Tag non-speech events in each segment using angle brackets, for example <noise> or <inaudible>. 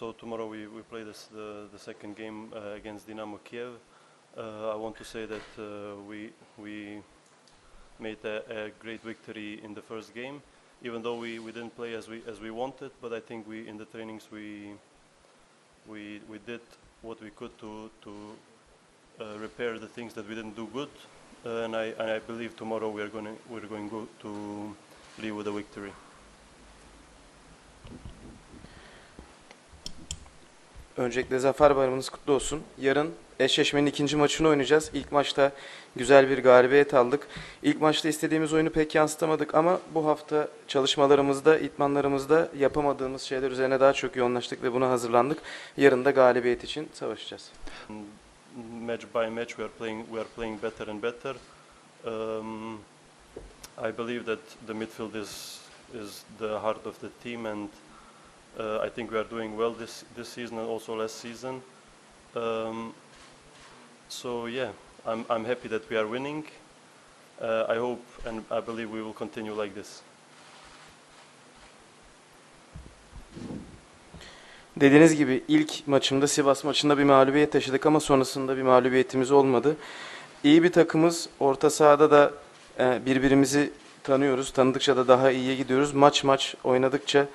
so tomorrow we, we play this, the, the second game uh, against Dynamo Kiev. Uh, I want to say that uh, we, we made a, a great victory in the first game, even though we, we didn't play as we, as we wanted, but I think we, in the trainings we, we, we did what we could to, to uh, repair the things that we didn't do good, uh, and, I, and I believe tomorrow we are to, we're going go to leave with a victory. Öncelikle Zafer Bayramınız kutlu olsun. Yarın eşleşmenin ikinci maçını oynayacağız. İlk maçta güzel bir galibiyet aldık. İlk maçta istediğimiz oyunu pek yansıtamadık ama bu hafta çalışmalarımızda, itmanlarımızda yapamadığımız şeyler üzerine daha çok yoğunlaştık ve buna hazırlandık. Yarın da galibiyet için savaşacağız. match by match we are playing we are playing better and better. Um, I believe that the midfield is is the heart of the team, and I think we are doing well this this season and also last season. Um, so yeah, I'm I'm happy that we are winning. Uh, I hope and I believe we will continue like this. Dediğiniz gibi ilk maçımda Sivas maçında bir mağlubiyet yaşadık ama sonrasında bir mağlubiyetimiz olmadı. İyi bir takımız. Orta sahada da e, birbirimizi tanıyoruz. Tanıdıkça da daha iyiye gidiyoruz. Maç maç oynadıkça,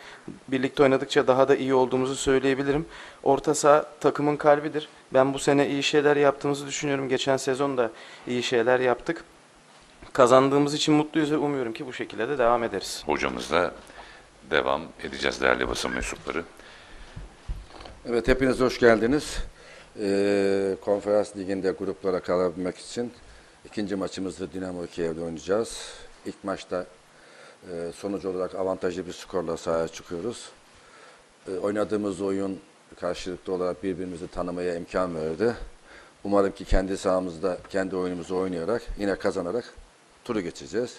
birlikte oynadıkça daha da iyi olduğumuzu söyleyebilirim. Orta saha takımın kalbidir. Ben bu sene iyi şeyler yaptığımızı düşünüyorum. Geçen sezon da iyi şeyler yaptık. Kazandığımız için mutluyuz ve umuyorum ki bu şekilde de devam ederiz. Hocamızla devam edeceğiz değerli basın mensupları. Evet, hepiniz hoş geldiniz. Ee, konferans liginde gruplara kalabilmek için ikinci maçımızı Dinamo Kiev'de oynayacağız. İlk maçta e, sonuç olarak avantajlı bir skorla sahaya çıkıyoruz. E, oynadığımız oyun karşılıklı olarak birbirimizi tanımaya imkan verdi. Umarım ki kendi sahamızda kendi oyunumuzu oynayarak yine kazanarak turu geçeceğiz.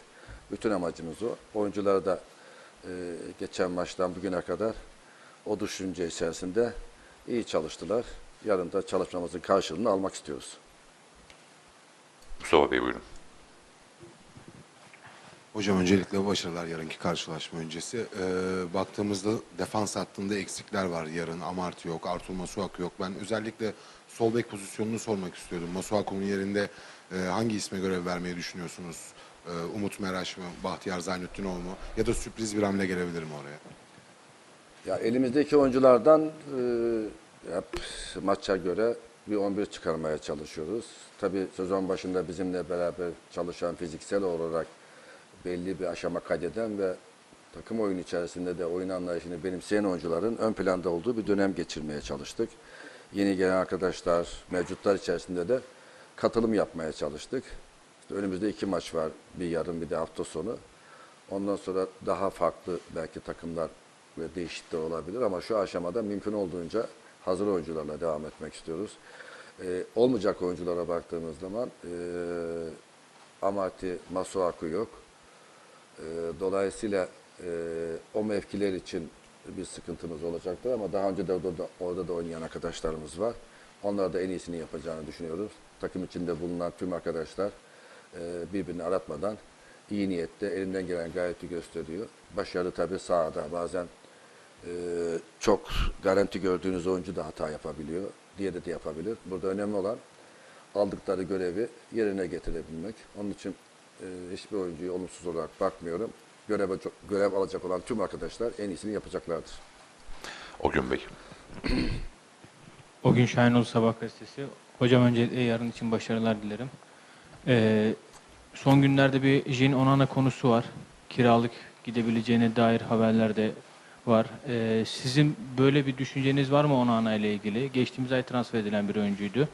Bütün amacımız o. Oyuncular da e, geçen maçtan bugüne kadar o düşünce içerisinde iyi çalıştılar. Yarın da çalışmamızın karşılığını almak istiyoruz. Mustafa Bey buyurun. Hocam öncelikle başarılar yarınki karşılaşma öncesi. Ee, baktığımızda defans hattında eksikler var yarın. Amarty yok, Artur Masuaku yok. Ben özellikle sol bek pozisyonunu sormak istiyordum. Masuaku'nun yerinde e, hangi isme görev vermeyi düşünüyorsunuz? Ee, Umut Meraş mı, Bahtiyar Zaynettinov mu? Ya da sürpriz bir hamle gelebilir mi oraya? Ya elimizdeki oyunculardan e, hep maça göre bir 11 çıkarmaya çalışıyoruz. Tabii sezon başında bizimle beraber çalışan fiziksel olarak belli bir aşama kaydeden ve takım oyun içerisinde de oyun anlayışını benimseyen oyuncuların ön planda olduğu bir dönem geçirmeye çalıştık. Yeni gelen arkadaşlar, mevcutlar içerisinde de katılım yapmaya çalıştık. İşte önümüzde iki maç var, bir yarın bir de hafta sonu. Ondan sonra daha farklı belki takımlar ve değişiklikler olabilir ama şu aşamada mümkün olduğunca hazır oyuncularla devam etmek istiyoruz. Ee, olmayacak oyunculara baktığımız zaman e, Amati Masuaku yok. Ee, dolayısıyla e, o mevkiler için bir sıkıntımız olacaktır ama daha önce de orada, da orada da oynayan arkadaşlarımız var. Onlar da en iyisini yapacağını düşünüyoruz. Takım içinde bulunan tüm arkadaşlar e, birbirini aratmadan iyi niyette elinden gelen gayreti gösteriyor. Başarı tabii sahada bazen e, çok garanti gördüğünüz oyuncu da hata yapabiliyor. Diğeri de yapabilir. Burada önemli olan aldıkları görevi yerine getirebilmek. Onun için e, hiçbir oyuncuyu olumsuz olarak bakmıyorum. Görev, görev alacak olan tüm arkadaşlar en iyisini yapacaklardır. O gün Bey. O gün Şahinol Sabah Gazetesi. Hocam öncelikle yarın için başarılar dilerim. Ee, son günlerde bir Jin Onana konusu var. Kiralık gidebileceğine dair haberler de var. Ee, sizin böyle bir düşünceniz var mı Onana ile ilgili? Geçtiğimiz ay transfer edilen bir oyuncuydu.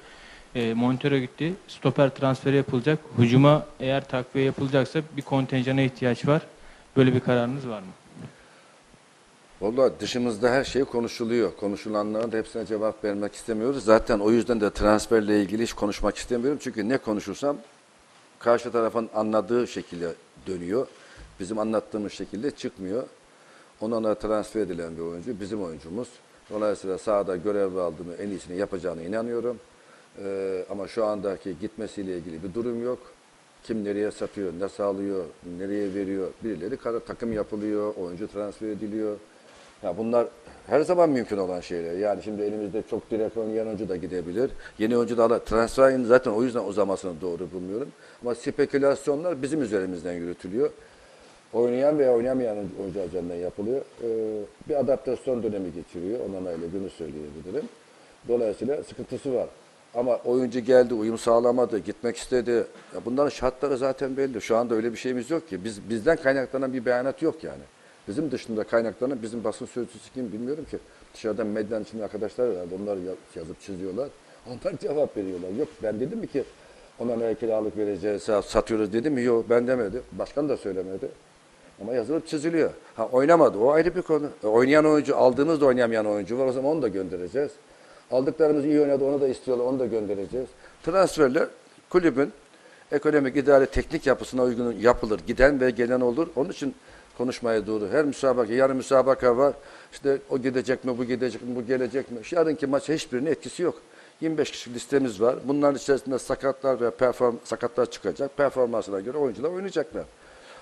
Ee, Montero gitti. Stoper transferi yapılacak. Hücuma eğer takviye yapılacaksa bir kontenjana ihtiyaç var. Böyle bir kararınız var mı? Valla dışımızda her şey konuşuluyor. Konuşulanların da hepsine cevap vermek istemiyoruz. Zaten o yüzden de transferle ilgili hiç konuşmak istemiyorum. Çünkü ne konuşursam karşı tarafın anladığı şekilde dönüyor. Bizim anlattığımız şekilde çıkmıyor. Onana transfer edilen bir oyuncu bizim oyuncumuz. Dolayısıyla sahada görev aldığını en iyisini yapacağına inanıyorum. Ee, ama şu andaki gitmesiyle ilgili bir durum yok. Kim nereye satıyor, ne sağlıyor, nereye veriyor, birileri kara takım yapılıyor, oyuncu transfer ediliyor. Ya bunlar her zaman mümkün olan şeyler. Yani şimdi elimizde çok direkt oynayan oyuncu da gidebilir. Yeni oyuncu da alır. Transferin zaten o yüzden uzamasını doğru bulmuyorum. Ama spekülasyonlar bizim üzerimizden yürütülüyor. Oynayan veya oynamayan oyuncu üzerinden yapılıyor. Ee, bir adaptasyon dönemi geçiriyor. Ondan öyle bunu söyleyebilirim. Dolayısıyla sıkıntısı var. Ama oyuncu geldi, uyum sağlamadı, gitmek istedi. Ya bunların şartları zaten belli. Şu anda öyle bir şeyimiz yok ki. Biz bizden kaynaklanan bir beyanat yok yani. Bizim dışında kaynaklanan bizim basın sözcüsü kim bilmiyorum ki. Dışarıdan medyanın içinde arkadaşlar var. Onlar ya- yazıp çiziyorlar. <laughs> Onlar cevap veriyorlar. Yok ben dedim mi ki ona ne kiralık vereceğiz, satıyoruz dedim mi? Yok ben demedi. Başkan da söylemedi. Ama yazılıp çiziliyor. Ha oynamadı. O ayrı bir konu. E, oynayan oyuncu, aldığımızda oynayamayan oyuncu var. O zaman onu da göndereceğiz. Aldıklarımız iyi oynadı. Onu da istiyorlar. Onu da göndereceğiz. Transferler kulübün ekonomik, idare, teknik yapısına uygun yapılır. Giden ve gelen olur. Onun için konuşmaya doğru. Her müsabaka, yarın müsabaka var. İşte o gidecek mi, bu gidecek mi, bu gelecek mi? Yarınki maç hiçbirinin etkisi yok. 25 kişi listemiz var. Bunların içerisinde sakatlar ve perform sakatlar çıkacak. Performansına göre oyuncular oynayacaklar.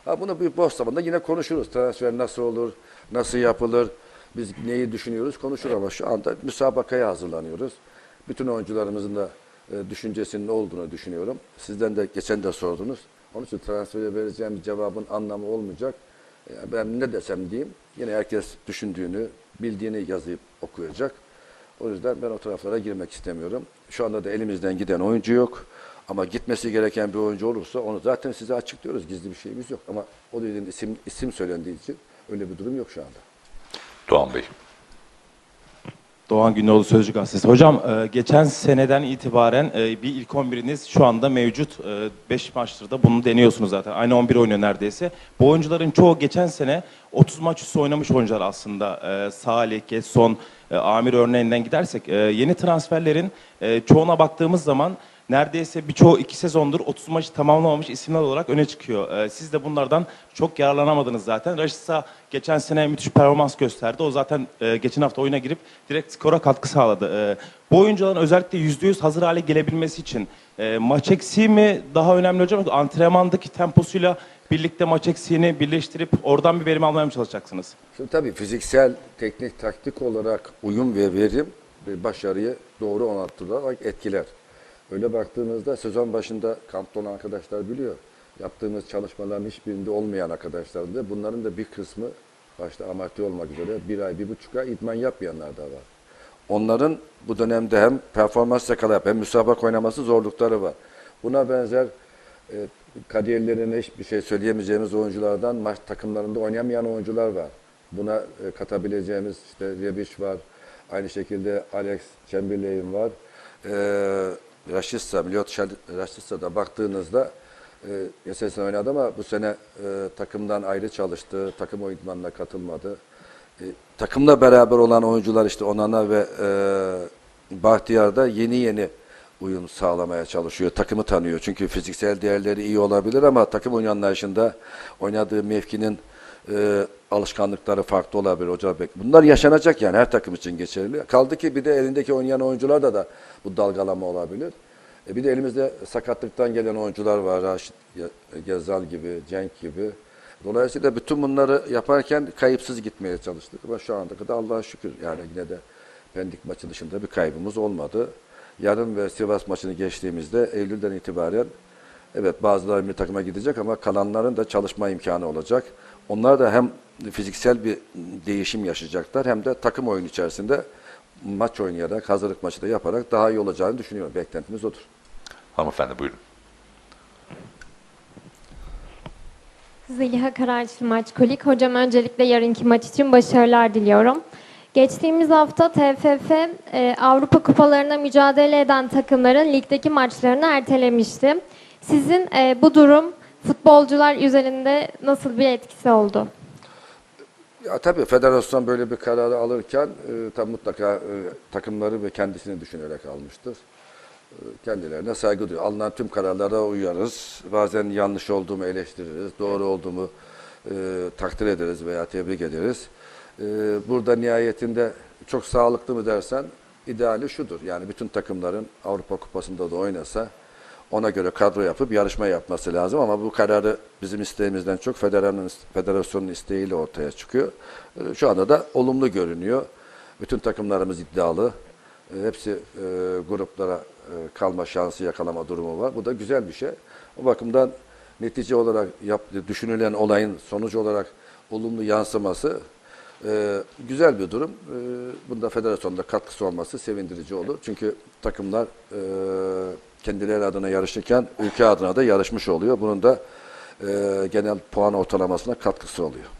Ha bunu bir boş zamanda yine konuşuruz. Transfer nasıl olur, nasıl yapılır, biz neyi düşünüyoruz konuşur ama şu anda müsabakaya hazırlanıyoruz. Bütün oyuncularımızın da e, düşüncesinin olduğunu düşünüyorum. Sizden de geçen de sordunuz. Onun için transfere vereceğim cevabın anlamı olmayacak. E, ben ne desem diyeyim yine herkes düşündüğünü, bildiğini yazıp okuyacak. O yüzden ben o taraflara girmek istemiyorum. Şu anda da elimizden giden oyuncu yok. Ama gitmesi gereken bir oyuncu olursa onu zaten size açıklıyoruz. Gizli bir şeyimiz yok. Ama o dediğin isim, isim söylendiği için öyle bir durum yok şu anda. Doğan Bey. Doğan Gündoğdu Sözcü Gazetesi. Hocam e, geçen seneden itibaren e, bir ilk 11'iniz şu anda mevcut. 5 maçtır da bunu deniyorsunuz zaten. Aynı 11 oynuyor neredeyse. Bu oyuncuların çoğu geçen sene 30 maç üstü oynamış oyuncular aslında. E, Salih, e, Amir örneğinden gidersek. e, Yeni transferlerin e, çoğuna baktığımız zaman neredeyse birçoğu iki sezondur 30 maçı tamamlamamış isimler olarak öne çıkıyor. Ee, siz de bunlardan çok yararlanamadınız zaten. Rashica geçen sene müthiş performans gösterdi. O zaten e, geçen hafta oyuna girip direkt skora katkı sağladı. Ee, bu oyuncuların özellikle %100 hazır hale gelebilmesi için e, maç eksiği mi daha önemli hocam? Antrenmandaki temposuyla birlikte maç eksiğini birleştirip oradan bir verim almaya mı çalışacaksınız? Şimdi tabii fiziksel, teknik, taktik olarak uyum ve verim başarıyı doğru orantılarak etkiler. Öyle baktığımızda sezon başında kampta olan arkadaşlar biliyor. Yaptığımız çalışmaların hiçbirinde olmayan arkadaşlar da bunların da bir kısmı başta amatör olmak üzere bir ay, bir buçuk ay idman yapmayanlar da var. Onların bu dönemde hem performans yakalayıp hem müsabak oynaması zorlukları var. Buna benzer e, kariyerlerine hiçbir şey söyleyemeyeceğimiz oyunculardan maç takımlarında oynayamayan oyuncular var. Buna e, katabileceğimiz işte Rebic var. Aynı şekilde Alex Chamberlain var. E, Rashica, Milot Rashica'da baktığınızda e, sene oynadı ama bu sene e, takımdan ayrı çalıştı. Takım oyunlarına katılmadı. E, takımla beraber olan oyuncular işte Onana ve e, Bahtiyar da yeni yeni uyum sağlamaya çalışıyor. Takımı tanıyor. Çünkü fiziksel değerleri iyi olabilir ama takım oyun anlayışında oynadığı mevkinin e, alışkanlıkları farklı olabilir hoca bek. Bunlar yaşanacak yani her takım için geçerli. Kaldı ki bir de elindeki oynayan oyuncularda da bu dalgalama olabilir. E bir de elimizde sakatlıktan gelen oyuncular var. Raşit Gezal gibi, Cenk gibi. Dolayısıyla bütün bunları yaparken kayıpsız gitmeye çalıştık. Ama şu anda kadar Allah'a şükür yani yine de Pendik maçı dışında bir kaybımız olmadı. Yarın ve Sivas maçını geçtiğimizde Eylül'den itibaren evet bazıları bir takıma gidecek ama kalanların da çalışma imkanı olacak. Onlar da hem fiziksel bir değişim yaşayacaklar hem de takım oyunu içerisinde maç oynayarak, hazırlık maçı da yaparak daha iyi olacağını düşünüyorum. Beklentimiz odur. Hanımefendi buyurun. Zeliha Karaçlı Maç Kolik. Hocam öncelikle yarınki maç için başarılar diliyorum. Geçtiğimiz hafta TFF e, Avrupa Kupalarına mücadele eden takımların ligdeki maçlarını ertelemişti. Sizin e, bu durum futbolcular üzerinde nasıl bir etkisi oldu? Ya tabii federasyon böyle bir kararı alırken e, tabii mutlaka e, takımları ve kendisini düşünerek almıştır. E, kendilerine saygı duyuyor. Alınan tüm kararlara uyarız. Bazen yanlış olduğumu eleştiririz. Doğru olduğumu e, takdir ederiz veya tebrik ederiz. E, burada nihayetinde çok sağlıklı mı dersen ideali şudur. Yani bütün takımların Avrupa Kupası'nda da oynasa ona göre kadro yapıp yarışma yapması lazım ama bu kararı bizim isteğimizden çok federasyonun, federasyonun isteğiyle ortaya çıkıyor. Ee, Şu anda da olumlu görünüyor. Bütün takımlarımız iddialı. E, hepsi e, gruplara e, kalma şansı yakalama durumu var. Bu da güzel bir şey. O bakımdan netice olarak yap, düşünülen olayın sonuç olarak olumlu yansıması e, güzel bir durum. E, bunda federasyonda katkısı olması sevindirici olur. Çünkü takımlar e, kendileri adına yarışırken ülke adına da yarışmış oluyor. Bunun da e, genel puan ortalamasına katkısı oluyor.